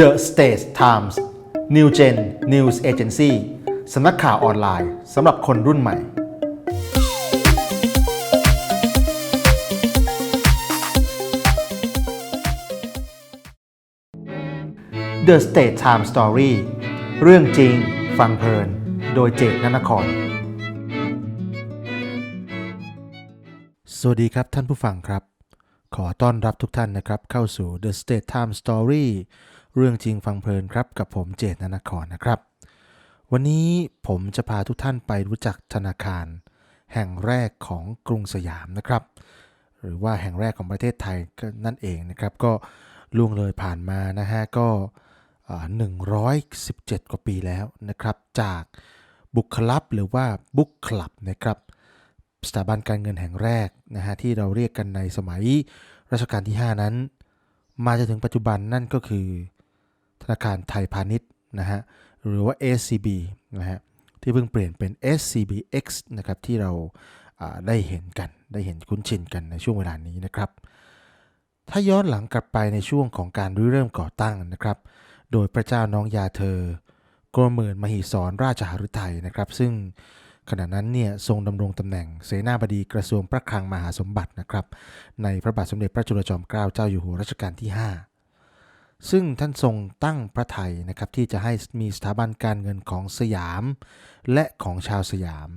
The States Times New Gen News Agency สำนักข่าวออนไลน์สำหรับคนรุ่นใหม่ The State Time Story เรื่องจริง ฟังเพลิน โดยเจตนนคร สวัสดีครับท่านผู้ฟังครับ ขอต้อนรับทุกท่านนะครับเข้าสู่ The State Time Story เรื่องจริงฟังเพลินครับกับผมเจตนนครนะครับ วันนี้ผมจะพาทุกท่านไปรู้จักธนาคาร แห่งแรกของกรุงสยามนะครับ หรือว่าแห่งแรกของประเทศไทยก็นั่นเองนะครับ ก็ล่วงเลยผ่านมานะฮะก็อ่า117 กว่าปีแล้วนะครับ จากบุคลับหรือว่าบุคลับนะครับสถาบันการเงินแห่งแรกนะฮะที่เราเรียกกันในสมัยรัชกาลที่ 5 นั้น มาจนถึงปัจจุบันนั่นก็คือ นาคารไทยพาณิชย์นะฮะหรือว่า SCB นะฮะที่เพิ่งเปลี่ยนเป็น SCBX นะครับที่เราาได้เห็นกันได้เห็นคุ้นชินกันในช่วงเวลานี้นะครับ ถ้าย้อนหลังกลับไปในช่วงของการริเริ่มก่อตั้งนะครับ โดยพระเจ้าน้องยาเธอกรมหมื่นมหิศรราชหฤทัยนะครับ ซึ่งขณะนั้นเนี่ยทรงดำรงตำแหน่งเสนาบดีกระทรวงพระคลังมหาสมบัตินะครับ ในพระบาทสมเด็จพระจุลจอมเกล้าเจ้าอยู่หัวรัชกาลที่ 5 ซึ่งท่านทรงตั้งพระไทยนะครับที่จะให้มีสถาบันการเงินของสยาม และของชาวสยาม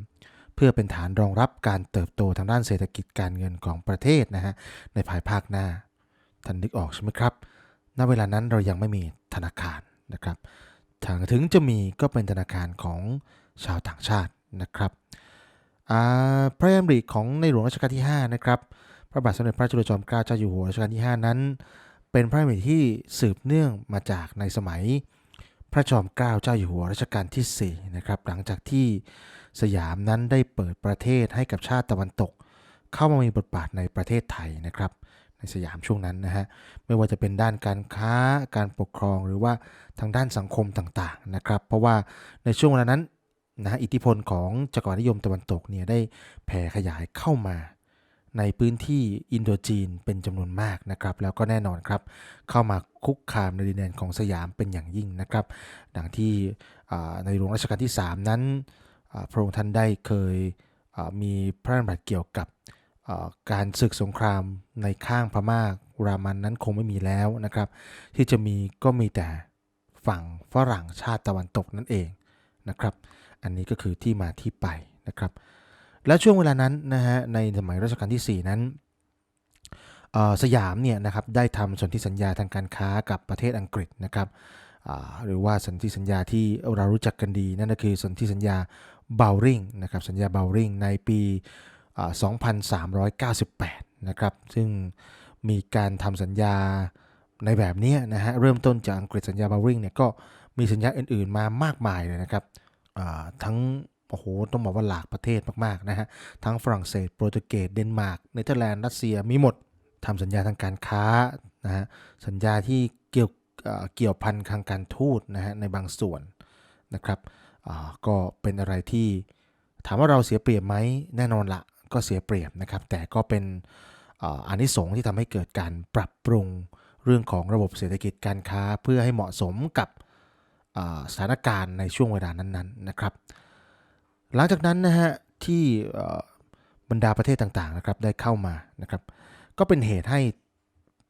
เพื่อเป็นฐานรองรับการเติบโตทางด้านเศรษฐกิจการเงินของประเทศนะฮะในภายภาคหน้า ท่านนึกออกใช่ไหมครับ ณเวลานั้นเรายังไม่มีธนาคารนะครับทางถึงจะมีก็เป็นธนาคารของชาวต่างชาตินะครับพระราชดำริของในหลวงรัชกาลที่5นะครับพระบาทสมเด็จพระจุลจอมเกล้าเจ้าอยู่หัวรัชกาลที่ 5 นั้น เป็นพระราชดำริที่สืบเนื่องมาจากในสมัย พระจอมเกล้าเจ้าอยู่หัวรัชกาลที่4นะครับหลังจากที่สยามนั้นได้เปิดประเทศให้กับชาติตะวันตก เข้ามามีบทบาทในประเทศไทยนะครับ ในสยามช่วงนั้นนะฮะไม่ว่าจะเป็นด้านการค้าการปกครองหรือว่าทางด้านสังคมต่างๆนะครับ เพราะว่าในช่วงเวลานั้นนะฮะอิทธิพลของจักรวรรดินิยมตะวันตกเนี่ยได้แผ่ขยายเข้ามา ในพื้นที่อินโดจีนเป็นจำนวนมากนะครับ แล้วก็แน่นอนครับ เข้ามาคุกคามในดินแดนของสยามเป็นอย่างยิ่งนะครับ ดังที่ในหลวงรัชกาลที่ 3 นั้นพระองค์ท่านได้เคยมีพระราชบัญญัติเกี่ยวกับการศึกสงครามในข้างพม่ารามันนั้นคงไม่มีแล้วนะครับ ที่จะมีก็มีแต่ฝั่งฝรั่งชาติตะวันตกนั่นเองนะครับ อันนี้ก็คือที่มาที่ไปนะครับ และช่วงเวลานั้นนะฮะในสมัยรัชกาลที่ 4 นั้นสยามเนี่ยนะครับได้ทำสนธิสัญญาทางการค้ากับประเทศอังกฤษนะครับหรือว่าสนธิสัญญาที่เรารู้จักกันดี นั่นก็คือสนธิสัญญาเบลริงนะครับสัญญาเบลริงในปีอ่า2398 นะครับซึ่งมีการทำสัญญาในแบบนี้นะฮะเริ่มต้นจากอังกฤษสัญญาเบาริงเนี่ยก็มีสัญญาอื่นๆมามากมายเลยนะครับทั้ง โอ้โหต้องบอกว่าหลากประเทศมากๆนะฮะทั้งฝรั่งเศสโปรตุเกสเดนมาร์กเนเธอร์แลนด์รัสเซียมีหมดทำสัญญาทางการค้านะฮะสัญญาที่เกี่ยวเกี่ยวพันทางการทูตนะฮะในบางส่วนนะครับก็เป็นอะไรที่ถามว่าเราเสียเปรียบไหมแน่นอนละก็เสียเปรียบนะครับ แต่ก็เป็นอานิสงส์ที่ทำให้เกิดการปรับปรุงเรื่องของระบบเศรษฐกิจการค้าเพื่อให้เหมาะสมกับสถานการณ์ในช่วงเวลานั้นๆนะครับ หลังจากนั้นนะฮะที่บรรดาประเทศต่างๆนะครับได้เข้ามานะครับ ก็เป็นเหตุให้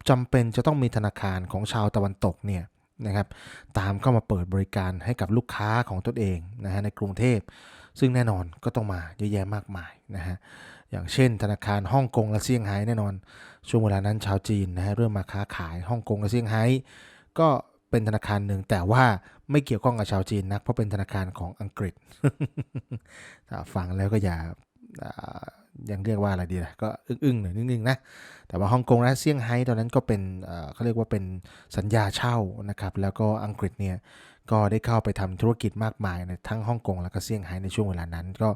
จำเป็นจะต้องมีธนาคารของชาวตะวันตกเนี่ยนะครับ ตามเข้ามาเปิดบริการให้กับลูกค้าของตนเองนะฮะในกรุงเทพ ซึ่งแน่นอนก็ต้องมาเยอะแยะมากมายนะฮะอย่างเช่น ธนาคารฮ่องกงและเซี่ยงไฮ้แน่นอน ช่วงเวลานั้นชาวจีนนะฮะเริ่มมาค้าขายฮ่องกงและเซี่ยงไฮ้ก็ เป็นธนาคารหนึ่งแต่ว่าไม่เกี่ยวข้องกับชาวจีนนัก เพราะเป็นธนาคารของอังกฤษฟังแล้วก็อย่ายังเรียกว่าอะไรดีล่ะก็อึ้งๆหน่อยนึงนะแต่ว่าฮ่องกงและเซี่ยงไฮ้ตอนนั้นก็เป็นเขาเรียกว่าเป็นสัญญาเช่านะครับแล้วก็อังกฤษเนี่ยก็ได้เข้าไปทำธุรกิจมากมายในทั้งฮ่องกงและก็เซี่ยงไฮ้ในช่วงเวลานั้น ก็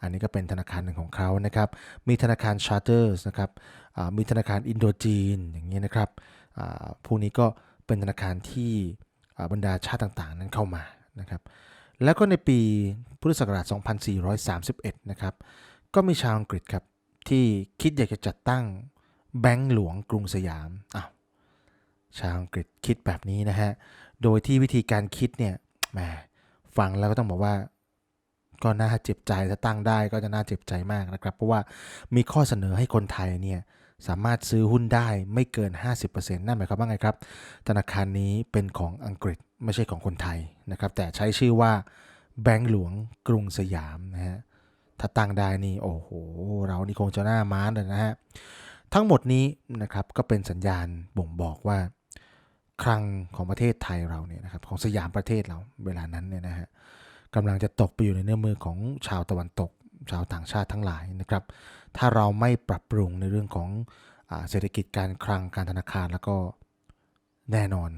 อันนี้ก็เป็นธนาคารหนึ่งของเขานะครับมีธนาคารชาร์เตอร์สนะครับมีธนาคารอินโดจีนอย่างนี้ยนะครับพวกนี้ก็ เป็นธนาคารที่บรรดาชาติต่างๆ นั้นเข้ามานะครับแล้วก็ในปีพุทธศักราช 2431 นะครับ ก็มีชาวอังกฤษครับ ที่คิดอยากจะจัดตั้งแบงก์หลวงกรุงสยามอ้าวชาวอังกฤษคิดแบบนี้นะฮะ โดยที่วิธีการคิดเนี่ยแหมฟังแล้วก็ต้องบอกว่า ก็น่าเจ็บใจถ้าตั้งได้ก็จะน่าเจ็บใจมากนะครับ เพราะว่ามีข้อเสนอให้คนไทยเนี่ย สามารถซื้อหุ้นได้ไม่เกิน 50%นั่นหมายความว่าไงครับ ธนาคารนี้เป็นของอังกฤษไม่ใช่ของคนไทยนะครับ แต่ใช้ชื่อว่าแบงก์หลวงกรุงสยามนะฮะ ถ้าตั้งได้นี่โอ้โห เรานี่คงจะหน้าม้าเลยนะฮะ ทั้งหมดนี้นะครับก็เป็นสัญญาณบ่งบอกว่าคลังของประเทศไทยเราเนี่ยนะครับของสยามประเทศเราเวลานั้นเนี่ยนะฮะกำลังจะตกไปอยู่ในเนื้อมือของชาวตะวันตก ชาวต่างชาติทั้งหลายนะครับ ถ้าเราไม่ปรับปรุงในเรื่องของอเศรษฐกิจการคลังการธนาคารแล้วก็แน่นอน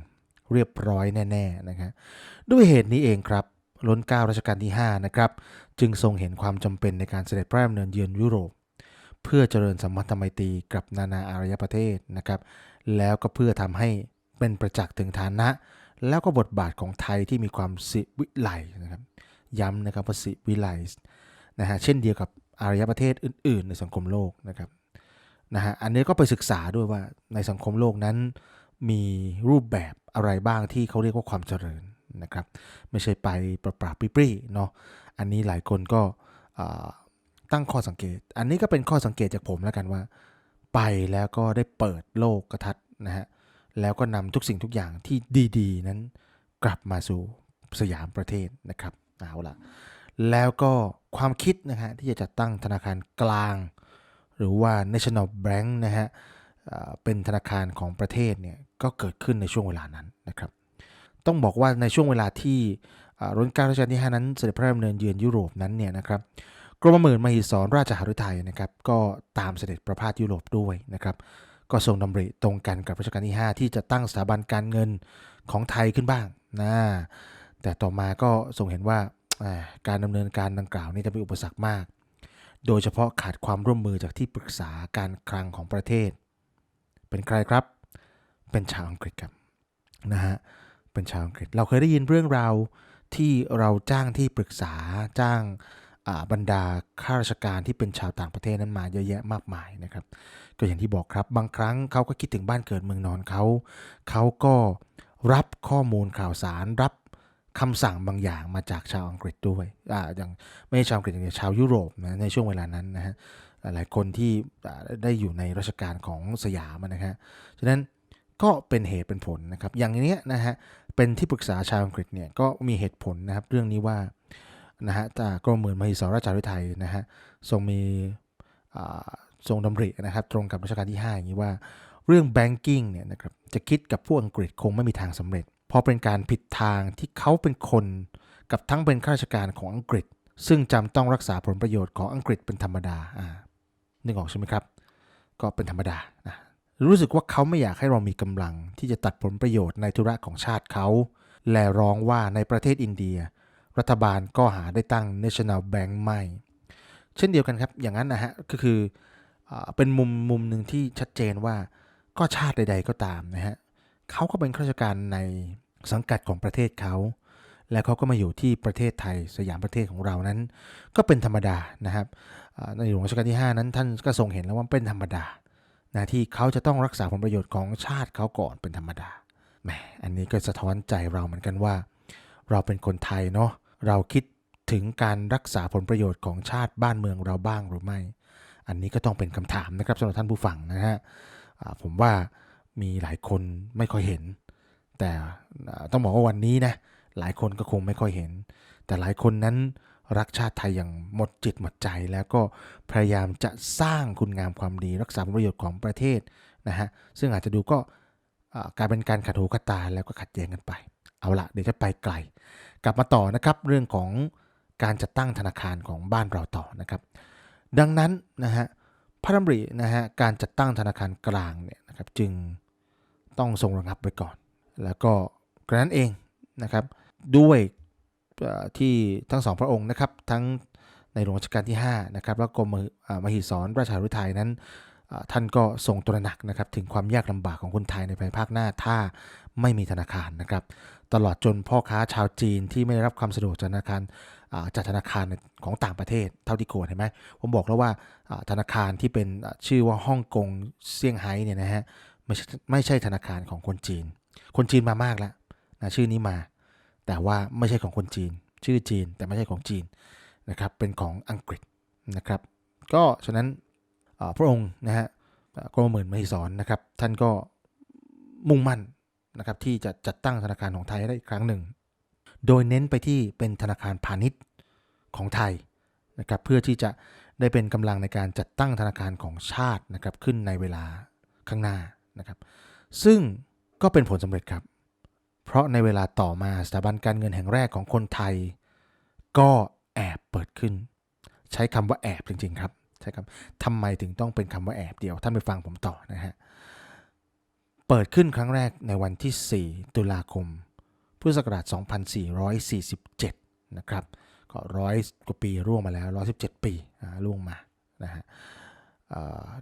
เรียบร้อยแน่ๆนะครับด้วยเหตุนี้เองครับล้นเก้ารัชกาลที่5นะครับจึงทรงเห็นความจำเป็นในการเสด็จพระดำเนินเยือนยุโรป เพื่อเจริญสัมพันธไมตรีกับนานาอารยประเทศนะครับแล้วก็เพื่อทำให้เป็นประจักษ์ถึงฐานะ แล้วก็บทบาทของไทยที่มีความสิวิไลนะครับย้ำนะครับว่าสิวิไลนะฮะเช่นเดียวกับ อารยประเทศอื่น ๆ ในสังคมโลกนะครับนะฮะอันนี้ก็ไปศึกษาด้วยว่าในสังคมโลกนั้น มีรูปแบบอะไรบ้างที่เขาเรียกว่าความเจริญนะครับ ไม่ใช่ไปประปราปรี้ๆเนาะอันนี้หลายคนก็ตั้งข้อสังเกต อันนี้ก็เป็นข้อสังเกตจากผมแล้วกันว่า ไปแล้วก็ได้เปิดโลกกระทัดนะฮะแล้วก็นำทุกสิ่งทุกอย่างที่ดี ๆ นั้นกลับมาสู่สยามประเทศนะครับเอาละ แล้วก็ความคิดนะฮะที่จะจัดตั้งธนาคารกลาง หรือว่า national bank นะฮะเป็นธนาคารของประเทศเนี่ยก็เกิดขึ้นในช่วงเวลานั้นนะครับต้องบอกว่าในช่วงเวลาที่อ่ารัชกาลรัชกาลที่ 5 นั้นเสด็จพระดำเนินเยือนยุโรปนั้นเนี่ยนะครับกรมหมื่นมหิศรราชหฤทัยนะครับก็ตามเสด็จประพาสยุโรปด้วยนะครับก็ทรงดำริตรงกันกับรัชกาลที่ 5 ที่จะตั้งสถาบันการเงินของไทยขึ้นบ้างนะแต่ต่อมาก็ทรงเห็นว่า การดำเนินการดังกล่าวนี้จะเป็นอุปสรรคมาก โดยเฉพาะขาดความร่วมมือจากที่ปรึกษาการคลังของประเทศ เป็นใครครับ เป็นชาวอังกฤษครับนะฮะ เป็นชาวอังกฤษ เราเคยได้ยินเรื่องราวที่เราจ้างที่ปรึกษาจ้างบรรดาข้าราชการที่เป็นชาวต่างประเทศนั้นมาเยอะแยะมากมายนะครับ ก็อย่างที่บอกครับบางครั้งเขาก็คิดถึงบ้านเกิดเมืองนอนเขา เขาก็รับข้อมูลข่าวสารรับ คำสั่งบางอย่างมาจากชาวอังกฤษด้วยอ่าอย่างไม่ใช่ชาวอังกฤษอย่างเดียวชาวยุโรปนะในช่วงเวลานั้นนะฮะหลายคนที่ได้อยู่ในราชการของสยามนะฮะฉะนั้นก็เป็นเหตุเป็นผลนะครับ อย่างนี้นะฮะเป็นที่ปรึกษาชาวอังกฤษเนี่ยก็มีเหตุผลนะครับเรื่องนี้ว่านะฮะจากกรมหมื่นมหิศรราชาฤทัยนะฮะทรงมีทรงดำรินะครับ ตรงกับรัชกาลที่ 5 อย่างนี้ว่า เรื่อง banking เนี่ยนะครับจะคิดกับพวกอังกฤษคงไม่มีทางสำเร็จ เพราะเป็นการผิดทางที่เขาเป็นคนกับทั้งเป็นข้าราชการของอังกฤษ ซึ่งจำต้องรักษาผลประโยชน์ของอังกฤษเป็นธรรมดาอ่านึกออกใช่ไหมครับ ก็เป็นธรรมดานะรู้สึกว่าเขาไม่อยากให้เรามีกำลังที่จะตัดผลประโยชน์ในธุระของชาติเขา และร้องว่าในประเทศอินเดีย รัฐบาลก็หาได้ตั้ง National Bank ไม่ เช่นเดียวกันครับ อย่างนั้นนะฮะ ก็คืออเป็นมุมมุมหนึ่งที่ชัดเจนว่าก็ชาติใด ๆ ก็ตามนะฮะ เขาก็เป็นข้าราชการในสังกัดของประเทศเขา แล้วเขาก็มาอยู่ที่ประเทศไทยสยามประเทศของเรานั้น ก็เป็นธรรมดานะครับในหลวงรัชกาลที่ 5 นั้นท่านก็ทรงเห็นแล้วว่าเป็นธรรมดานะที่เขาจะต้องรักษาผลประโยชน์ของชาติเขาก่อนเป็นธรรมดาแหมอันนี้ก็สะท้อนใจเราเหมือนกันว่า เราเป็นคนไทยเนาะเราคิดถึงการรักษาผลประโยชน์ของชาติบ้านเมืองเราบ้างหรือไม่ อันนี้ก็ต้องเป็นคำถามนะครับสำหรับท่านผู้ฟังนะฮะผมว่า มีหลายคนไม่ค่อยเห็น แต่ต้องบอกว่าวันนี้นะหลายคนก็คงไม่ค่อยเห็น แต่หลายคนนั้นรักชาติไทยอย่างหมดจิตหมดใจแล้วก็พยายามจะสร้างคุณงามความดี รักษาผลประโยชน์ของประเทศนะฮะซึ่งอาจจะดูก็กลายเป็นการขัดหูขัดตาแล้วก็ขัดแย้งกันไป เอาละเดี๋ยวจะไปไกล กลับมาต่อนะครับเรื่องของการจัดตั้งธนาคารของบ้านเราต่อนะครับ ดังนั้นนะฮะพระดำรินะฮะการจัดตั้งธนาคารกลางเนี่ยนะครับจึง ต้องทรงระงับไว้ก่อน แล้วก็กระนั้นเองนะครับด้วยที่ทั้งสองพระองค์นะครับทั้งในหลวงรัชกาลที่5นะครับแล้วกรมอ่ามหิศรราชาฤทัยนั้นท่านก็ทรงตระหนักนะครับถึงความยากลำบากของคนไทยในภายภาคหน้าถ้าไม่มีธนาคารนะครับ ตลอดจนพ่อค้าชาวจีนที่ไม่ได้รับความสะดวกจากธนาคารจากธนาคารของต่างประเทศเท่าที่ควรเห็นไหมผมบอกแล้วว่าธนาคารที่เป็นชื่อว่าฮ่องกงเซี่ยงไฮ้เนี่ยนะฮะ ไม่ใช่ไม่ใช่ธนาคารของคนจีน คนจีนมามากแล้วนะชื่อนี้มา แต่ว่าไม่ใช่ของคนจีน ชื่อจีนแต่ไม่ใช่ของจีนนะครับเป็นของอังกฤษนะครับ ก็ฉะนั้นพระองค์นะฮะกรมหมื่นมหิศรนะครับท่านก็มุ่งมั่นนะครับที่จะจัดตั้งธนาคารของไทยได้อีกครั้งหนึ่ง โดยเน้นไปที่เป็นธนาคารพาณิชย์ของไทยนะครับเพื่อที่จะได้เป็นกำลังในการจัดตั้งธนาคารของชาตินะครับขึ้นในเวลาข้างหน้า นะครับซึ่งก็เป็นผลสำเร็จครับ เพราะในเวลาต่อมาสถาบันการเงินแห่งแรกของคนไทย ก็แอบเปิดขึ้น ใช้คำว่าแอบจริงๆครับใช่ครับทำไมถึงต้องเป็นคำว่าแอบเดียวท่านไปฟังผมต่อนะฮะเปิดขึ้นครั้งแรกในวันที่ 4 ตุลาคม พุทธศักราช 2447 นะครับ ก็ร้อยกว่าปีร่วงมาแล้ว 117 ปีร่วงมานะฮะ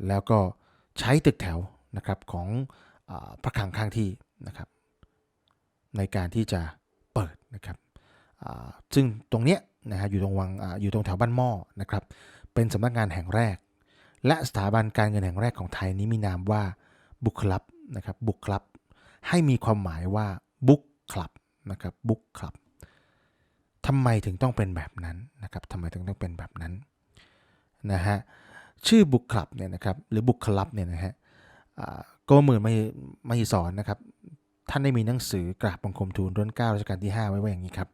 แล้วก็ใช้ตึกแถว นะครับของอพระคลังข้างที่นะครับในการที่จะเปิดนะครับซึ่งตรงเนี้ยนะฮะอยู่ตรงวังออยู่ตรงแถวบ้านหม้อนะครับเป็นสำนักงานแห่งแรก และสถาบันการเงินแห่งแรกของไทยนี้มีนามว่าบุคลับนะครับบุคลับให้มีความหมายว่าบุ๊กคลับนะครับบุ๊กคลับทำไมถึงต้องเป็นแบบนั้นนะครับทำไมถึงต้องเป็นแบบนั้นนะฮะชื่อบุคลับเนี่ยนะครับหรือบุคลับเนี่ยนะฮะ โกหมื่นไม่ไม่สอนนะครับ ท่านได้มีหนังสือกราบบังคมทูลรุ่นเก้ารัชกาลที่ 5 ไว้ว่าอย่างนี้ครับ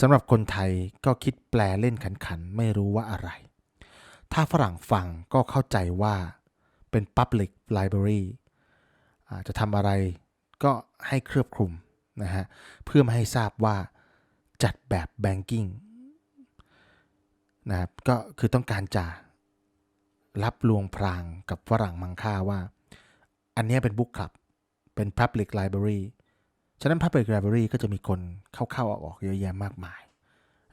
สำหรับคนไทยก็คิดแปลเล่นขันๆไม่รู้ว่าอะไร ถ้าฝรั่งฟังก็เข้าใจว่าเป็น Public Library อ่าจะทำอะไรก็ให้เครือบคลุมนะฮะเพื่อไม่ให้ทราบว่าจัดแบบ Banking นะครับก็คือต้องการจะรับลวงพรางกับฝรั่งมังค่าว่า อันนี้เป็นบุ๊กคลับ เป็น Public Library ฉะนั้น Public Library ก็จะมีคนเข้าๆออกๆเยอะแยะมากมาย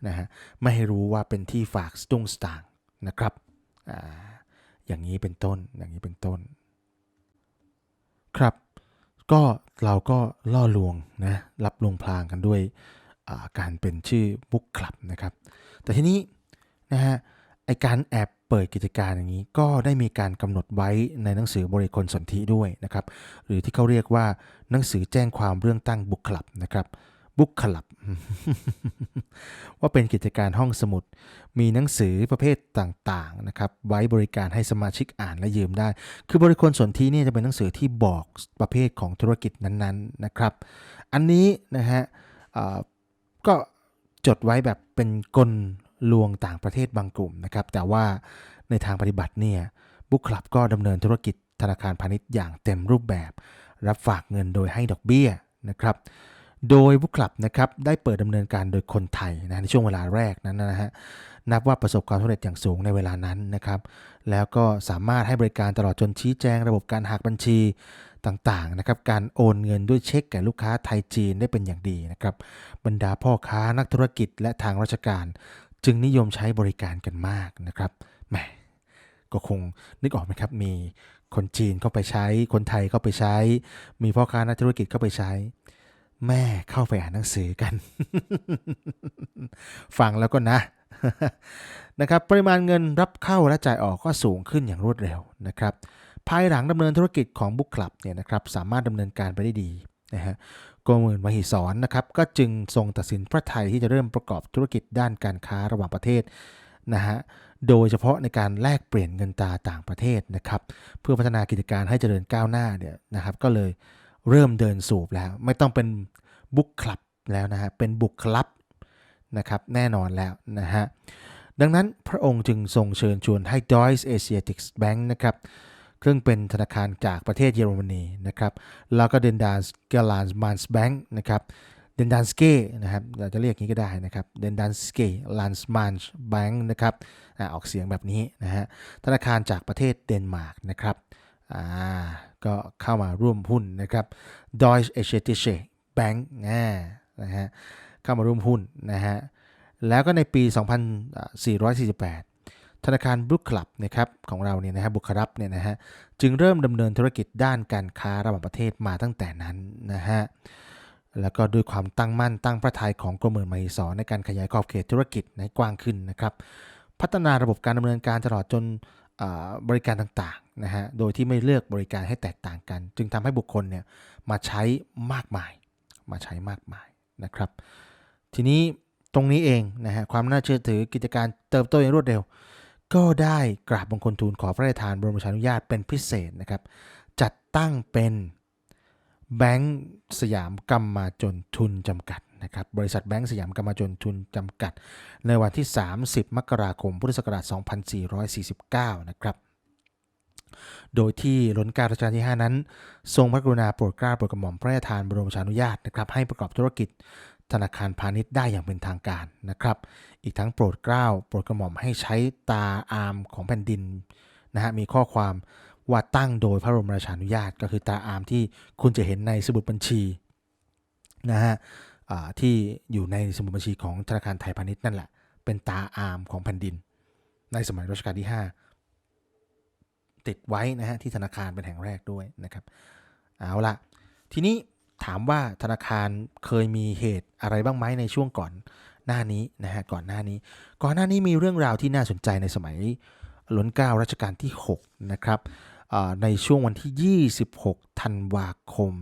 นะฮะไม่ให้รู้ว่าเป็นที่ฝากสตุ้งสตางนะครับออย่างนี้เป็นต้นอย่างนี้เป็นต้น ครับ ก็เราก็ล่อลวงนะรับลวงพรางกันด้วยาการเป็นชื่อบุ๊กคลับนะครับ แต่ทีนี้นะฮะไอการแอบ เปิดกิจการอย่างนี้ก็ได้มีการกำหนดไว้ในหนังสือบริคลสนธิด้วยนะครับ หรือที่เขาเรียกว่าหนังสือแจ้งความเรื่องตั้งบุ๊กคลับนะครับ บุ๊กคลับ ว่าเป็นกิจการห้องสมุด มีหนังสือประเภทต่างๆนะครับ ไว้บริการให้สมาชิกอ่านและยืมได้ คือบริคลสนธิเนี่ยจะเป็นหนังสือที่บอกประเภทของธุรกิจนั้นๆนะครับ อันนี้นะฮะก็จดไว้แบบเป็นกล ลวงต่างประเทศบางกลุ่มนะครับ แต่ว่าในทางปฏิบัติเนี่ยบุ๊กคลับก็ดำเนินธุรกิจธนาคารพาณิชย์อย่างเต็มรูปแบบ รับฝากเงินโดยให้ดอกเบี้ยนะครับ โดยบุ๊กคลับนะครับได้เปิดดำเนินการโดยคนไทยนะในช่วงเวลาแรกนั้นนะฮะนับว่าประสบความสำเร็จอย่างสูงในเวลานั้นนะครับ แล้วก็สามารถให้บริการตลอดจนชี้แจงระบบการหักบัญชีต่างๆนะครับ การโอนเงินด้วยเช็คแก่ลูกค้าไทยจีนได้เป็นอย่างดีนะครับ บรรดาพ่อค้านักธุรกิจและทางราชการ จึงนิยมใช้บริการกันมากนะครับแหมก็คงนึกออกไหมครับ มีคนจีนเข้าไปใช้ คนไทยเข้าไปใช้ มีพ่อค้านักธุรกิจเข้าไปใช้ แม่เข้าไปอ่านหนังสือกัน ฟังแล้วก็นะนะครับปริมาณเงินรับเข้าและจ่ายออกก็สูงขึ้นอย่างรวดเร็วนะครับภายหลังดำเนินธุรกิจของบุ๊กคลับเนี่ยนะครับสามารถดำเนินการไปได้ดีนะฮะ โกหมื่นมหิศรนะครับก็จึงทรงตัดสินพระไทยที่จะเริ่มประกอบธุรกิจด้านการค้าระหว่างประเทศนะฮะโดยเฉพาะในการแลกเปลี่ยนเงินตราต่างประเทศนะครับเพื่อพัฒนากิจการให้เจริญก้าวหน้าเนี่ยนะครับก็เลยเริ่มเดินสูบแล้ว ไม่ต้องเป็นบุกคลับแล้วนะฮะเป็นบุกคลับนะครับแน่นอนแล้วนะฮะดังนั้นพระองค์จึงทรงเชิญชวนให้ Deutsche Asiatic Bank นะครับ ซึ่งเป็นธนาคารจากประเทศเยอรมนีนะครับ แล้วก็เดนดานสเกลานส์มานส์แบงค์นะครับ เดนดานสเกนะครับ เราจะเรียกอย่างนี้ก็ได้นะครับ เดนดานสเกลานส์มานส์แบงค์นะครับออกเสียงแบบนี้นะฮะ ธนาคารจากประเทศเดนมาร์กนะครับ อ่า ก็เข้ามาร่วมหุ้นนะครับ Deutsche Asiatische Bank นะฮะ เข้ามาร่วมหุ้นนะฮะ แล้วก็ในปี 2448 ธนาคารบุคลับนะครับของเราเนี่ยนะฮะบุครับเนี่ยนะฮะจึงเริ่มดำเนินธุรกิจด้านการค้าระหว่างประเทศมาตั้งแต่นั้นนะฮะแล้วก็ด้วยความตั้งมั่นตั้งพระทัยของกรมหมื่นมหิศรในการขยายขอบเขตธุรกิจให้กว้างขึ้นนะครับ พัฒนาระบบการดำเนินการตลอดจนบริการต่างๆนะฮะโดยที่ไม่เลือกบริการให้แตกต่างกัน จึงทำให้บุคคลเนี่ยมาใช้มากมาย มาใช้มากมายนะครับ ทีนี้ตรงนี้เองนะฮะความน่าเชื่อถือกิจการเติบโตอย่างรวดเร็ว ก็ได้กราบบังคลทูลขอพระราชทานบรมราชานุญาตเป็นพิเศษนะครับ จัดตั้งเป็นแบงก์สยามกรรมาจนทุนจำกัดนะครับบริษัทแบงก์สยามกรรมาจนทุนจำกัด ในวันที่ 30 มกราคมพุทธศักราช 2449 นะครับ โดยที่ล้นการัชกาลที่ 5 นั้น ทรงพระกรุณาโปรดเกล้าโปรดกระหม่อมพระราชทานบรมราชานุญาตนะครับให้ประกอบธุรกิจ ธนาคารพาณิชย์ได้อย่างเป็นทางการนะครับ อีกทั้งโปรดเกล้าโปรดกระหม่อมให้ใช้ตาอามของแผ่นดินนะฮะมีข้อความว่าตั้งโดยพระบรมราชานุญาต ก็คือตาอามที่คุณจะเห็นในสมุดบัญชีนะฮะที่อยู่ในสมุดบัญชีของธนาคารไทยพาณิชย์นั่นแหละ เป็นตาอามของแผ่นดิน ในสมัยรัชกาลที่ 5 ติดไว้นะฮะที่ธนาคารเป็นแห่งแรกด้วยนะครับ เอาละทีนี้ ถามว่าธนาคารเคยมีเหตุอะไรบ้างไหมในช่วงก่อนหน้านี้นะฮะก่อนหน้านี้ ก่อนหน้านี้มีเรื่องราวที่น่าสนใจในสมัยล้นเก้ารัชกาลที่ 6 นะครับในช่วงวันที่ 26 ธันวาคม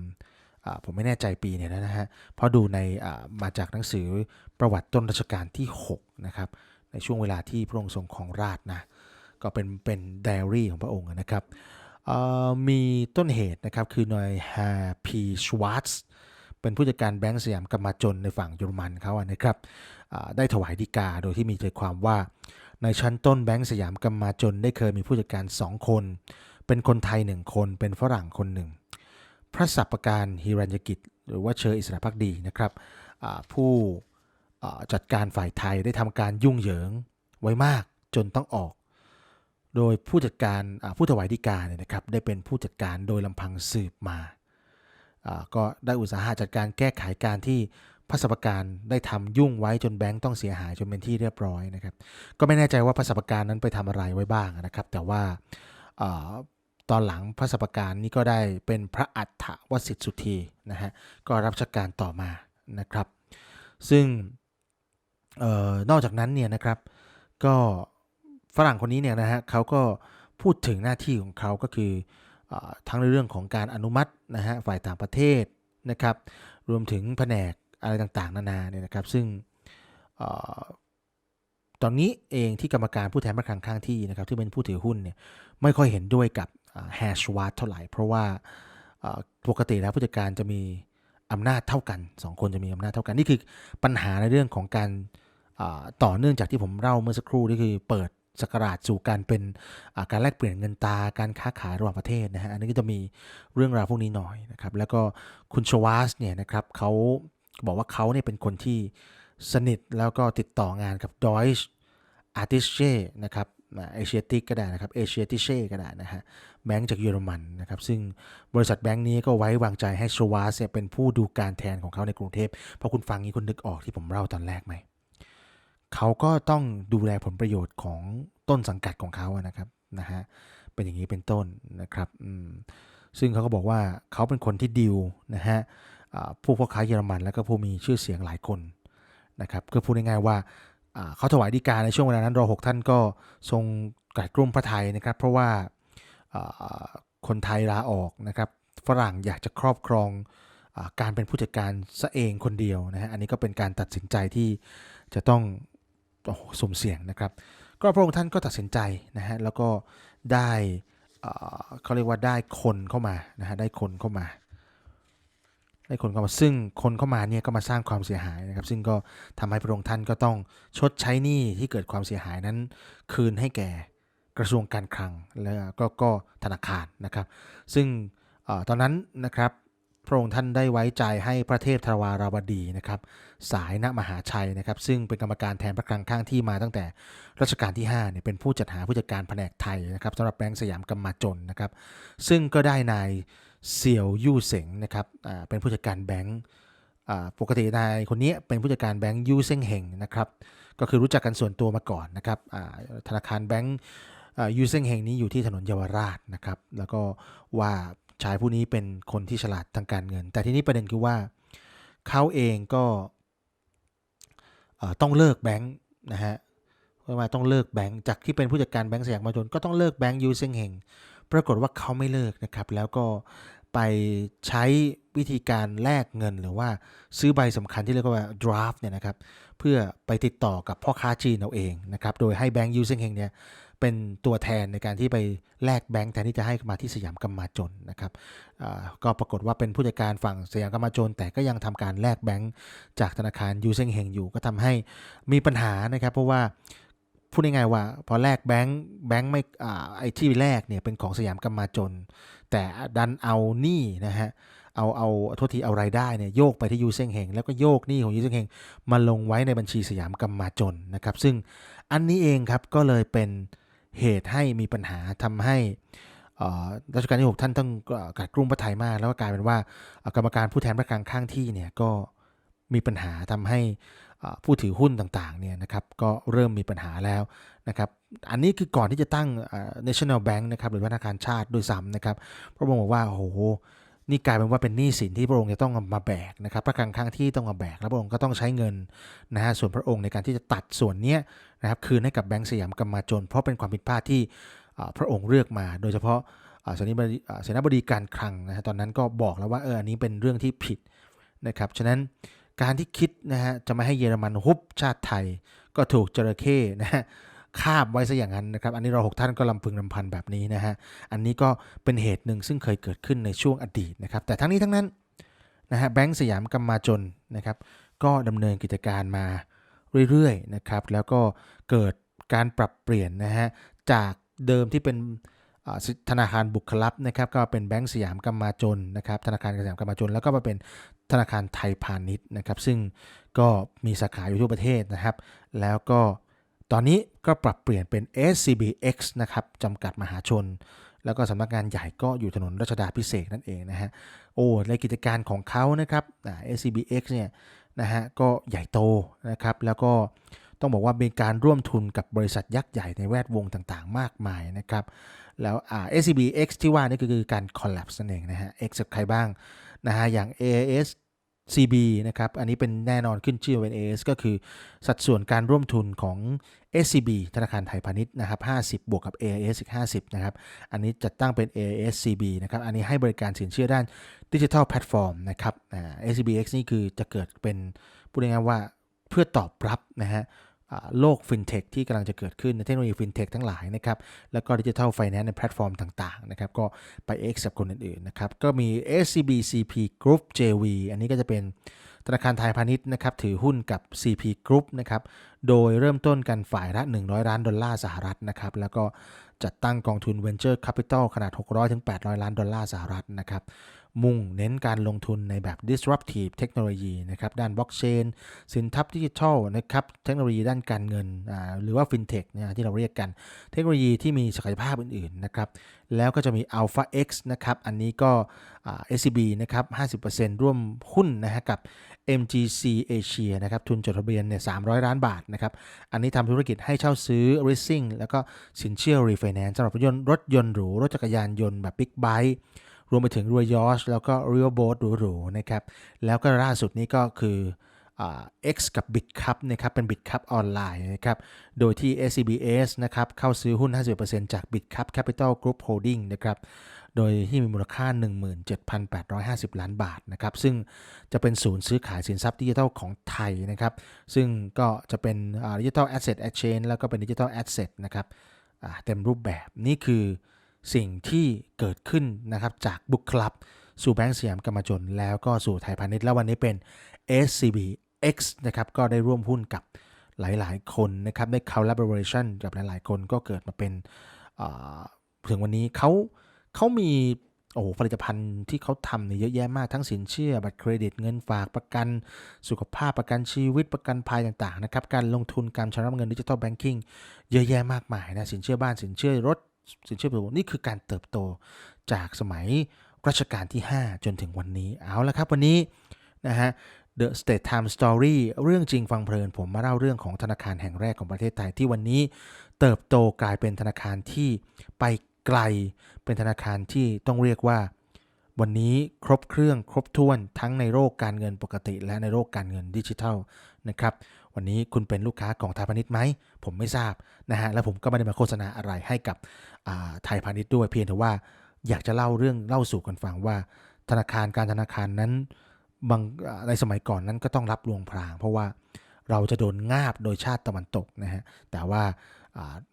อ่าผมไม่แน่ใจปีเนี่ยนะฮะ เพราะดูในมาจากหนังสือประวัติต้นรัชกาลที่ 6 นะครับ ในช่วงเวลาที่พระองค์ทรงของราชนะ ก็เป็นเป็นไดอารี่ของพระองค์นะครับ มีต้นเหตุนะครับ คือนายฮาพีชวาร์ตส์เป็นผู้จัดการแบงก์สยามกรรมาจนในฝั่งเยอรมันเขาอะนะครับได้ถวายดีกาโดยที่มีใจความว่า ในชั้นต้นแบงก์สยามกรรมาจนได้เคยมีผู้จัดการ 2 คน เป็นคนไทย 1 คน เป็นฝรั่งคนหนึ่ง พระสัปการฮิรัญญกิจ หรือว่าเชออิสระพักดีนะครับผู้จัดการฝ่ายไทยได้ทำการยุ่งเหยิงไว้มากจนต้องออก โดยผู้จัดการผู้ถวายดีกาเนี่ยนะครับได้เป็นผู้จัดการโดยลำพังสืบมา ก็ได้อุตสาหะจัดการแก้ไขการที่พระสัปการได้ทำยุ่งไว้จนแบงก์ต้องเสียหายจนเป็นที่เรียบร้อยนะครับ ก็ไม่แน่ใจว่าพระสัปการนั้นไปทำอะไรไว้บ้างนะครับ แต่ว่าตอนหลังพระสัปการนี้ก็ได้เป็นพระอัฏฐวสิทธิสุธีนะฮะก็รับราชการต่อมานะครับ ซึ่งออนอกจากนั้นเนี่ยนะครับก็ ฝรั่งคนนี้เนี่ยนะฮะเขาก็พูดถึงหน้าที่ของเขาก็คืออทั้งในเรื่องของการอนุมัตินะฮะฝ่ายต่างประเทศนะครับรวมถึงแผนกอะไรต่างๆ นานาเนี่ยนะครับซึ่งอตอนนี้เองที่กรรมการผู้แทนพระคลังข้างที่นะครับที่เป็นผู้ถือหุ้นเนี่ยไม่ค่อยเห็นด้วยกับแฮชวาร์เท่าไหร่ เพราะว่าปกติแล้วผู้จัดการจะมีอำนาจเท่ากันสองคนจะมีอำนาจเท่ากัน นี่คือปัญหาในเรื่องของการต่อเนื่องจากที่ผมเล่าเมื่อสักครู่นี่คือเปิด สกราชสู่การเป็นการแลกเปลี่ยนเงินตาการค้าขายระหว่างประเทศนะฮะอันนี้ก็จะมีเรื่องราวพวกนี้หน่อยนะครับแล้วก็คุณชวาสเนี่ยนะครับเขาบอกว่าเขาเนี่ยเป็นคนที่สนิทแล้วก็ติดต่องานกับ Deutsche Artische นะครับเอเชียติกก็ได้นะครับเอเชียติเช่ก็ได้นะฮะแบงก์จากเยอรมันนะครับซึ่งบริษัทแบงก์นี้ก็ไว้วางใจให้ชวาสเนี่ยเป็นผู้ดูการแทนของเขาในกรุงเทพเพราะคุณฟังนี้คุณนึกออกที่ผมเล่าตอนแรกไหม เขาก็ต้องดูแลผลประโยชน์ของต้นสังกัดของเขาอะนะครับนะฮะเป็นอย่างนี้เป็นต้นนะครับอืมซึ่งเขาก็บอกว่าเขาเป็นคนที่ดิวนะฮะผู้พ่อค้าเยอรมัน แล้วก็ผู้มีชื่อเสียงหลายคนนะครับก็พูดง่ายๆว่าเขาถวายดีกาในช่วงเวลานั้นรอหกท่านก็ทรงกัดกลุ้มพระไทยนะครับ เพราะว่าคนไทยลาออกนะครับฝรั่งอยากจะครอบครองอการเป็นผู้จัดการซะเองคนเดียวนะฮะอันนี้ก็เป็นการตัดสินใจที่จะต้อง โอ้โหสุ่มเสี่ยงนะครับ ก็พระองค์ท่านก็ตัดสินใจนะฮะแล้วก็ได้เอ่อเขาเรียกว่าได้คนเข้ามานะฮะได้คนเข้ามา ได้คนเข้ามาซึ่งคนเข้ามาเนี่ยก็มาสร้างความเสียหายนะครับ ซึ่งก็ทำให้พระองค์ท่านก็ต้องชดใช้หนี้ที่เกิดความเสียหายนั้นคืนให้แก่กระทรวงการคลังแล้วก็ธนาคารนะครับ ซึ่งอตอนนั้นนะครับ พระองค์ท่านได้ไว้ใจให้พระเทพทวาราวดีนะครับ สายณมหาชัยนะครับ ซึ่งเป็นกรรมการแทนพระคลังข้างที่มาตั้งแต่รัชกาลที่5เนี่ยเป็นผู้จัดหาผู้จัดการแผนกไทยนะครับสำหรับแบงก์สยามกำมาจนนะครับ ซึ่งก็ได้นายเสี่ยวยู่เสงนะครับเป็นผู้จัดการแบงก์ปกตินายคนนี้เป็นผู้จัดการแบงก์ยู่เซ้งเฮงนะครับก็คือรู้จักกันส่วนตัวมาก่อนนะครับธนาคารแบงก์ยูเซ้งเฮงนี้อยู่ที่ถนนเยาวราชนะครับแล้วก็ว่า ชายผู้นี้เป็นคนที่ฉลาดทางการเงิน แต่ที่นี้ประเด็นคือว่าเขาเองก็ต้องเลิกแบงค์นะฮะว่าต้องเลิกแบงค์จากที่เป็นผู้จัดการแบงค์สยามกำมาจนก็ต้องเลิกแบงค์ยูเซงเฮงปรากฏว่าเขาไม่เลิกนะครับ แล้วก็ไปใช้วิธีการแลกเงินหรือว่าซื้อใบสำคัญที่เรียกว่า draft เนี่ยนะครับ เพื่อไปติดต่อกับพ่อค้าจีนเอาเองนะครับ โดยให้แบงค์ยูเซงเฮงเนี่ย เป็นตัวแทนในการที่ไปแลกแบงค์แทนที่จะให้มาที่สยามกำมาจนนะครับก็ปรากฏว่าเป็นผู้จัดการฝั่งสยามกำมาจน แต่ก็ยังทำการแลกแบงค์จากธนาคารยูเซงเฮงอยู่ ก็ทำให้มีปัญหานะครับ เพราะว่าพูดง่ายๆว่าพอแลกแบงค์แบงค์ไม่อไอ้ที่แลกเนี่ยเป็นของสยามกำมาจน แต่ดันเอาหนี้นะฮะเอาเอาโทษทีเอารายได้เนี่ยโยกไปที่ยูเซงเฮงแล้วก็โยกหนี้ของยูเซงเฮงมาลงไว้ในบัญชีสยามกำมาจนนะครับ ซึ่งอันนี้เองครับก็เลยเป็น เหตุให้มีปัญหาทำให้รัชกาลที่ 6 ท่านต้องกัดกรุ้งพระไทยมาก แล้วก็กลายเป็นว่ากรรมการผู้แทนพระกลางข้างที่เนี่ยก็มีปัญหาทำให้ผู้ถือหุ้นต่างๆเนี่ยนะครับก็เริ่มมีปัญหาแล้วนะครับอันนี้คือก่อนที่จะตั้ง National Bank นะครับหรือธนาคารชาติด้วยซ้ำนะครับพระองค์บอกว่าโอ้โหนี่กลายเป็นว่าเป็นหนี้สินที่พระองค์จะต้องมาแบกนะครับพระกลางข้างที่ต้องมาแบกแล้วพระองค์ก็ต้องใช้เงินนะฮะส่วนพระองค์ในการที่จะตัดส่วนเนี้ย นะครับคืนให้กับแบงก์สยามกำมาจน เพราะเป็นความผิดพลาดที่พระองค์เลือกมา โดยเฉพาะเสนาบดีเอ่อเสนาบดีการคลังนะฮะตอนนั้นก็บอกแล้วว่าเอออันนี้เป็นเรื่องที่ผิดนะครับฉะนั้นการที่คิดนะฮะจะไม่ให้เยอรมันฮุบชาติไทยก็ถูกจระเข้นะฮะคาบไว้ซะอย่างนั้นนะครับ อันนี้เราหกท่านก็ลำพึงลำพันแบบนี้นะฮะ อันนี้ก็เป็นเหตุหนึ่งซึ่งเคยเกิดขึ้นในช่วงอดีตนะครับ แต่ทั้งนี้ทั้งนั้นนะฮะแบงก์สยามกำมาจนนะครับ ก็ดำเนินกิจการมา เรื่อยๆนะครับแล้วก็เกิดการปรับเปลี่ยนนะฮะจากเดิมที่เป็นธนาคารบุคลับนะครับก็เป็นแบงก์สยามกำมาจนนะครับธนาคารสยามกำมาจน แล้วก็มาเป็นธนาคารไทยพาณิชย์นะครับซึ่งก็มีสาขาอยู่ทั่วประเทศนะครับ แล้วก็ตอนนี้ก็ปรับเปลี่ยนเป็น SCBX นะครับจำกัดมหาชน แล้วก็สำนักงานใหญ่ก็อยู่ถนนรัชดาพิเศษนั่นเองนะฮะโอ้ในกิจการของเขานะครับ SCBX เนี่ย นะฮะก็ใหญ่โตนะครับแล้วก็ต้องบอกว่าเป็นการร่วมทุนกับบริษัทยักษ์ใหญ่ในแวดวงต่างๆ มากมายนะครับแล้วอ่า SCBX ที่ว่านี่ก็คือการ collapse นั่นเองนะฮะ X กับใครบ้างนะฮะอย่าง AIS CB นะครับ อันนี้เป็นแน่นอนขึ้นชื่อเป็น AS ก็คือสัดส่วนการร่วมทุนของ SCB ธนาคารไทยพาณิชย์นะครับ 50 บวกกับ AIS อีก 50 นะครับ อันนี้จัดตั้งเป็น AIS CB นะครับ อันนี้ให้บริการสินเชื่อด้านดิจิทัลแพลตฟอร์มนะครับอ่า SCBX นี่คือจะเกิดเป็นพูดง่ายๆว่าเพื่อตอบรับนะฮะ โลกฟินเทคที่กำลังจะเกิดขึ้นในเทคโนโลยีฟินเทคทั้งหลายนะครับแล้วก็ดิจิทัลไฟแนนซ์ในแพลตฟอร์มต่างๆนะครับก็ไป X กับคนอื่นๆนะครับก็มี SCB CP Group JV อันนี้ก็จะเป็นธนาคารไทยพาณิชย์นะครับถือหุ้นกับ CP Group นะครับโดยเริ่มต้นกันฝ่ายละ 100 ล้านดอลลาร์สหรัฐนะครับแล้วก็จัดตั้งกองทุน Venture Capital ขนาด 600ถึง800 ล้านดอลลาร์สหรัฐนะครับ มุ่งเน้นการลงทุนในแบบ disruptive เทคโนโลยีนะครับด้านบล็อกเชนสินทรัพย์ดิจิทัลนะครับเทคโนโลยีด้านการเงินหรือว่า FinTech นี่ยที่เราเรียกกัน เทคโนโลยีที่มีศักยภาพอื่นๆนะครับแล้วก็จะมี Alpha X นะครับอันนี้ก็อ่า SCB นะครับ 50%ร่วมหุ้นนะฮะกับ MGC Asia นะครับทุนจดทะเบียนเนี่ย300 ล้านบาทนะครับอันนี้ทำธุรกิจให้เช่าซื้อ leasing แล้วก็สินเชื่อ refinance สำหรับรถยนต์รถยนต์หรูรถจักรยานยนต์แบบ Big Bike รวมไปถึง r o y o s แล้วก็ r e a l Boat หรูๆนะครับ แล้วก็ล่าสุดนี้ก็คือเอ่า X กับ BitCup นะครับเป็น BitCup ออนไลน์นะครับโดยที่ SCBS นะครับเข้าซื้อหุ้น 50%จาก BitCup Capital Group Holding นะครับโดยที่มีมูลค่า 17,850 ล้านบาทนะครับซึ่งจะเป็นศูนย์ซื้อขายสินทรัพย์ดิจิทัลของไทยนะครับซึ่งก็จะเป็นดิจิทัลแอสเซทแอ c เชนแล้วก็เป็นดิจิทัลแอสเซทนะครับเต็มรูปแบบนี่คือ สิ่งที่เกิดขึ้นนะครับจากบุ๊คคลับ สู่แบงก์สยามกรรมจน แล้วก็สู่ไทยพาณิชย์ แล้ววันนี้เป็น SCBX นะครับก็ได้ร่วมหุ้นกับหลายๆ คนนะครับได้ collaboration กับหลายๆ คนก็เกิดมาเป็นถึงวันนี้เขาเขามีโอ้โหผลิตภัณฑ์ที่เขาทำเนี่ยเยอะแยะมากทั้งสินเชื่อ บัตรเครดิตเงินฝากประกันสุขภาพประกันชีวิตประกันภัยต่างๆนะครับการลงทุนการชำระเงินดิจิทัลแบงกิ้งเยอะแยะมากมายนะสินเชื่อบ้านสินเชื่อรถ สินเชื่อบุคคลนี่คือการเติบโตจากสมัยรัชกาลที่ 5 จนถึงวันนี้เอาละครับวันนี้นะฮะ The State Time Story เรื่องจริงฟังเพลิน ผมมาเล่าเรื่องของธนาคารแห่งแรกของประเทศไทยที่วันนี้ เติบโตกลายเป็นธนาคารที่ไปไกล เป็นธนาคารที่ต้องเรียกว่า วันนี้ครบเครื่องครบถ้วนทั้งในโลกการเงินปกติ และในโลกการเงินดิจิทัลนะครับ วันนี้คุณเป็นลูกค้าของไทยพาณิชย์ไหม ผมไม่ทราบนะฮะ และผมก็ไม่ได้มาโฆษณาอะไรให้กับไทยพาณิชย์ด้วย เพียงแต่ว่าอยากจะเล่าเรื่องเล่าสู่กันฟังว่า ธนาคารการธนาคารนั้นบางในสมัยก่อนนั้นก็ต้องรับลวงพราง เพราะว่าเราจะโดนงาบโดยชาติตะวันตกนะฮะ แต่ว่า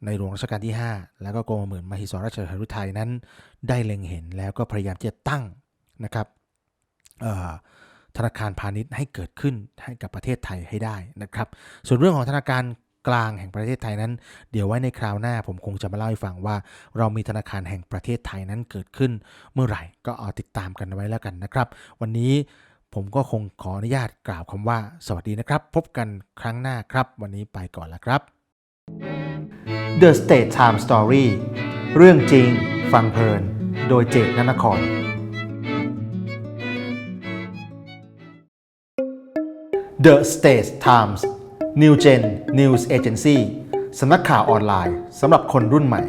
ในหลวงรัชกาลที่ 5 แล้วก็กรมหมื่นมหิสรราชหฤทัยนั้น ได้เล็งเห็นแล้วก็พยายามจะตั้งนะครับ ธนาคารพาณิชย์ให้เกิดขึ้นให้กับประเทศไทยให้ได้นะครับ ส่วนเรื่องของธนาคารกลางแห่งประเทศไทยนั้น เดี๋ยวไว้ในคราวหน้าผมคงจะมาเล่าให้ฟังว่า เรามีธนาคารแห่งประเทศไทยนั้นเกิดขึ้น เมื่อไหร่ก็เอาติดตามกันไว้แล้วกันนะครับ วันนี้ผมก็คงขออนุญาตกล่าวคำว่า สวัสดีนะครับ พบกันครั้งหน้าครับ วันนี้ไปก่อนแล้วครับ The State Time Story เรื่องจริง ฟังเพลิน โดยเจตนนคร The State Times New Gen News Agency สำนักข่าวออนไลน์สำหรับคนรุ่นใหม่